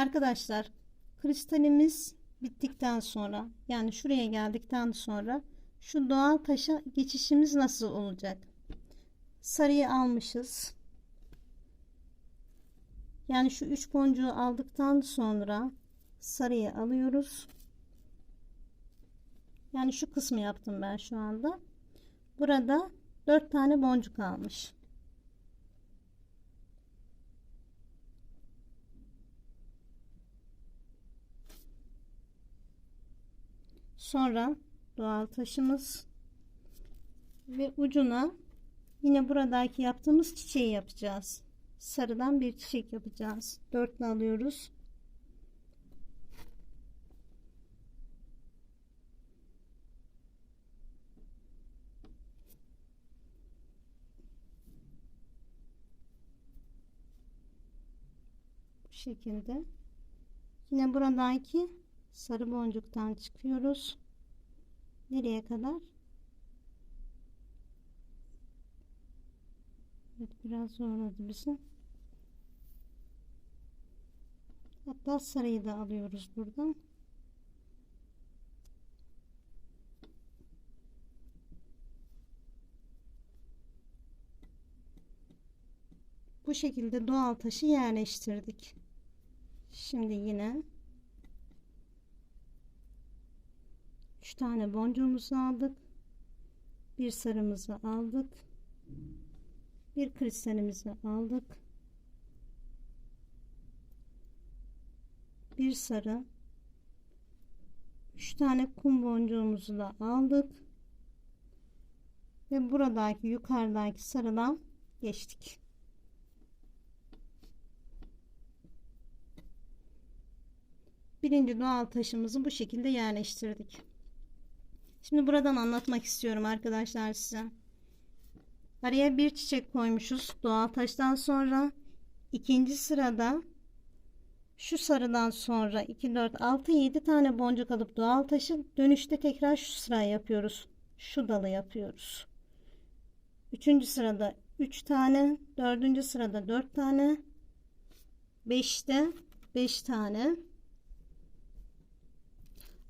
Arkadaşlar kristalimiz bittikten sonra yani şuraya geldikten sonra şu doğal taşa geçişimiz nasıl olacak? Sarıyı almışız. Yani şu üç boncuğu aldıktan sonra sarıyı alıyoruz. Yani şu kısmı yaptım ben şu anda. Burada dört tane boncuk almış. Sonra doğal taşımız ve ucuna yine buradaki yaptığımız çiçeği yapacağız. Sarıdan bir çiçek yapacağız. Dörtlü alıyoruz. Bu şekilde. Yine buradaki sarı boncuktan çıkıyoruz. Nereye kadar? Evet biraz zorladı bizi. Hatta sarıyı da alıyoruz buradan. Bu şekilde doğal taşı yerleştirdik. Şimdi yine tane boncuğumuzu aldık. Bir sarımızı aldık. Bir kristalimizi aldık. Bir sarı. 3 tane kum boncuğumuzu da aldık. Ve buradaki yukarıdaki sarıdan geçtik. Birinci doğal taşımızı bu şekilde yerleştirdik. Şimdi buradan anlatmak istiyorum arkadaşlar size. Araya bir çiçek koymuşuz doğal taştan sonra. ikinci sırada şu sarıdan sonra 2, 4, 6, 7 tane boncuk alıp doğal taşı dönüşte tekrar şu sırayı yapıyoruz. Şu dalı yapıyoruz. Üçüncü sırada 3 tane, dördüncü sırada 4 tane, 5'te 5 tane,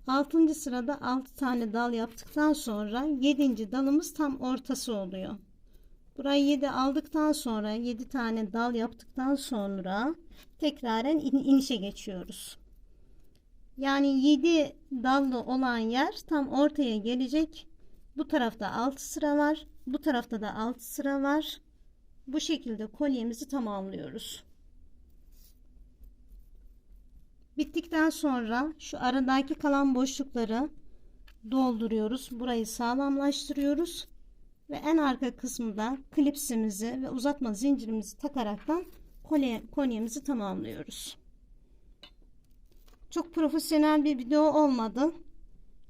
Altıncı sırada 6 tane dal yaptıktan sonra 7. dalımız tam ortası oluyor. Burayı 7 aldıktan sonra 7 tane dal yaptıktan sonra tekraren in inişe geçiyoruz. Yani 7 dallı olan yer tam ortaya gelecek. Bu tarafta 6 sıra var. Bu tarafta da 6 sıra var. Bu şekilde kolyemizi tamamlıyoruz. Bittikten sonra şu aradaki kalan boşlukları dolduruyoruz. Burayı sağlamlaştırıyoruz. Ve en arka kısmında klipsimizi ve uzatma zincirimizi takaraktan kolye, kolyemizi tamamlıyoruz. Çok profesyonel bir video olmadı.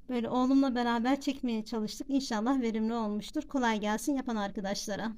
Böyle oğlumla beraber çekmeye çalıştık. İnşallah verimli olmuştur. Kolay gelsin yapan arkadaşlara.